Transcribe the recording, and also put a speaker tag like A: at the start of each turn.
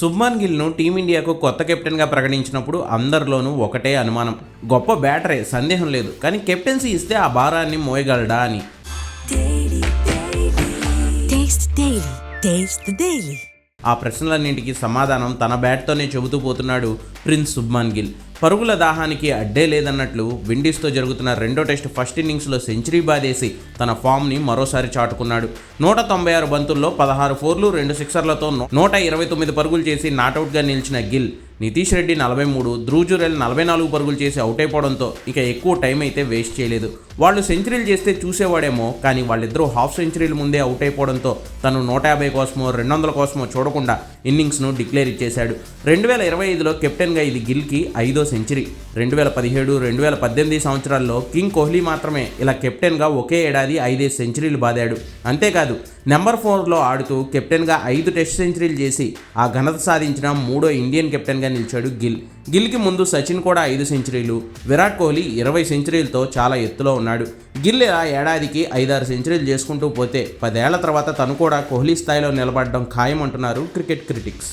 A: శుభ్మన్ గిల్ను టీమిండియాకు కొత్త కెప్టెన్గా ప్రకటించినప్పుడు అందరిలోనూ ఒకటే అనుమానం. గొప్ప బ్యాటరే సందేహం లేదు. కానీ కెప్టెన్సీ ఇస్తే ఆ భారాన్ని మోయగలడా అని. ఆ ప్రశ్నలన్నింటికి సమాధానం తన బ్యాట్తోనే చెబుతూ పోతున్నాడు ప్రిన్స్ సుబ్మాన్ గిల్. పరుగుల దాహానికి అడ్డే లేదన్నట్లు విండీస్తో జరుగుతున్న రెండో టెస్ట్ ఫస్ట్ ఇన్నింగ్స్లో సెంచరీ బాదేసి తన ఫామ్ని మరోసారి చాటుకున్నాడు. నూట తొంభై ఆరు బంతుల్లో పదహారు ఫోర్లు రెండు సిక్సర్లతో నూట ఇరవై తొమ్మిది పరుగులు చేసి నాటౌట్గా నిలిచిన గిల్ నితీష్ రెడ్డి నలభై మూడు ధ్రువజురెల్ నలభై నాలుగు పరుగులు చేసి అవుట్ అయిపోవడంతో ఇక ఎక్కువ టైం అయితే వేస్ట్ చేయలేదు. వాళ్ళు సెంచరీలు చేస్తే చూసేవాడేమో కానీ వాళ్ళిద్దరూ హాఫ్ సెంచరీల ముందే అవుట్ అయిపోవడంతో తను నూట యాభై కోసమో రెండు వందల కోసమో చూడకుండా ఇన్నింగ్స్ను డిక్లేర్ ఇచ్చేశాడు. రెండు వేల ఇరవై ఐదులో కెప్టెన్గా ఇది గిల్కి ఐదో సెంచరీ రెండు వేల పదిహేడు రెండు వేల పద్దెనిమిది సంవత్సరాల్లో కింగ్ కోహ్లీ మాత్రమే ఇలా కెప్టెన్గా ఒకే ఏడాది ఐదే సెంచరీలు బాదాడు. అంతేకాదు నెంబర్ ఫోర్లో ఆడుతూ కెప్టెన్గా ఐదు టెస్ట్ సెంచరీలు చేసి ఆ ఘనత సాధించిన మూడో ఇండియన్ కెప్టెన్గా నిలిచాడు గిల్. గిల్కి ముందు సచిన్ కూడా ఐదు సెంచరీలు విరాట్ కోహ్లీ ఇరవై సెంచరీలతో చాలా ఎత్తులో ఉన్నాడు. గిల్ ఇలా ఏడాదికి ఐదారు సెంచరీలు చేసుకుంటూ పోతే పదేళ్ళ తర్వాత తను కూడా కోహ్లీ స్థాయిలో నిలబడడం ఖాయం అంటున్నారు cricket critics.